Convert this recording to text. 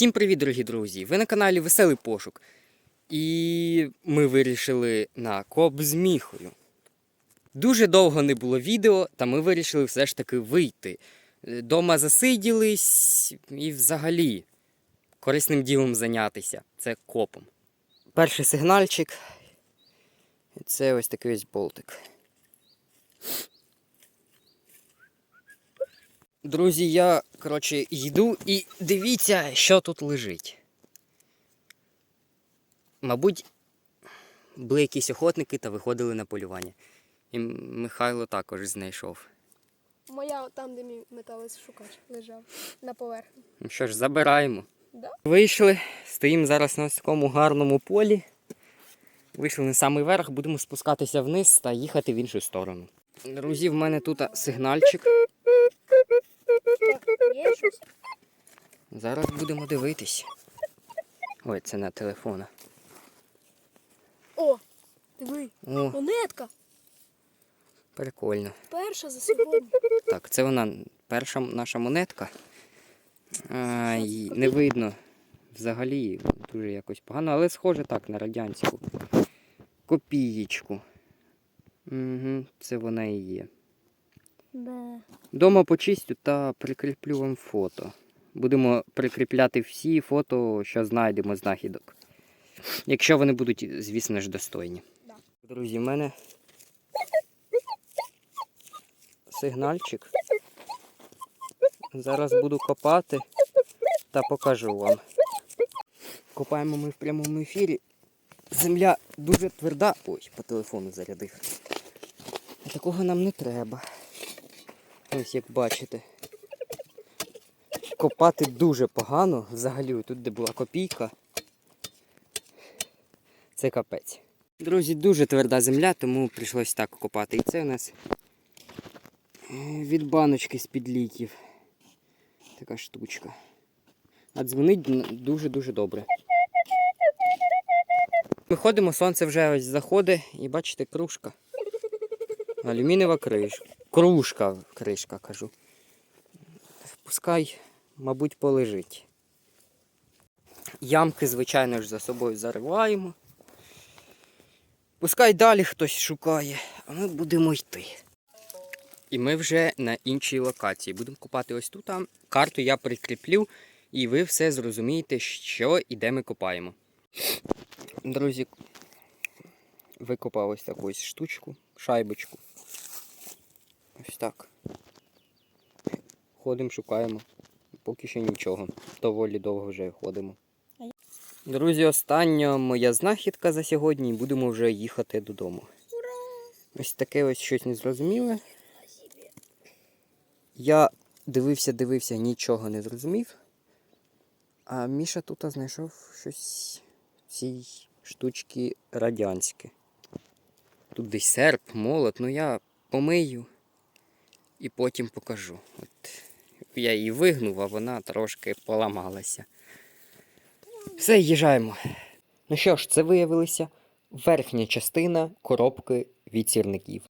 Всім привіт, дорогі друзі! Ви на каналі Веселий Пошук. І ми вирішили на коп з міхою. Дуже довго не було відео, та ми вирішили все ж таки вийти. Е, Дома засиділись і взагалі корисним ділом зайнятися. Це копом. Перший сигнальчик. Це ось такий ось болтик. Друзі, я, коротше, йду і дивіться, що тут лежить. Мабуть, були якісь охотники та виходили на полювання. І Михайло також знайшов. Моя там, де мій металошукач лежав на поверхні. Ну що ж, забираємо. Да? Вийшли, стоїмо зараз на такому гарному полі. Вийшли на самий верх, будемо спускатися вниз та їхати в іншу сторону. Друзі, в мене тут сигнальчик. Зараз будемо дивитись. Ой, це на телефона. О, диви, О, монетка. прикольно. Перша за сьогодні. Так, це вона перша наша монетка. А, не видно взагалі дуже якось погано, але схоже так на радянську. Копієчку. Угу, це вона і є. Дома почистю та прикріплю вам фото. Будемо прикріпляти всі фото, що знайдемо знахідок. Якщо вони будуть, звісно ж, достойні. Да. Друзі, в мене сигнальчик. Зараз буду копати та покажу вам. Копаємо ми в прямому ефірі. Земля дуже тверда. Ой, по телефону зарядив. А такого нам не треба. Ось як бачите. Копати дуже погано. Взагалі, тут, де була копійка. Це капець. Друзі, дуже тверда земля, тому прийшлось так копати. І це у нас е, від баночки з-під ліків. Така штучка. А дзвонить дуже-дуже добре. Ми ходимо, сонце вже ось заходить, і бачите, кружка. Алюмінієва кришка. Кружка, кришка, кажу. Пускай, мабуть, полежить. Ямки, звичайно ж, за собою зариваємо. Пускай далі хтось шукає, а ми будемо йти. І ми вже на іншій локації. Будемо копати ось тут. Карту я прикріплю, і ви все зрозумієте, що і де ми копаємо. Друзі, викопав ось таку ось штучку, шайбочку. Ось так. Ходимо, шукаємо. Поки що нічого. Доволі довго вже ходимо. Друзі, остання моя знахідка за сьогодні і будемо вже їхати додому. Ось таке ось щось незрозуміле. Я дивився, дивився, нічого не зрозумів. А Міша тут знайшов щось цій штучці радянське. Тут десь серп, молот, ну я помию і потім покажу. От я її вигнув, а вона трошки поламалася. Все, їжджаємо. Ну що ж, це виявилася верхня частина коробки від сірників.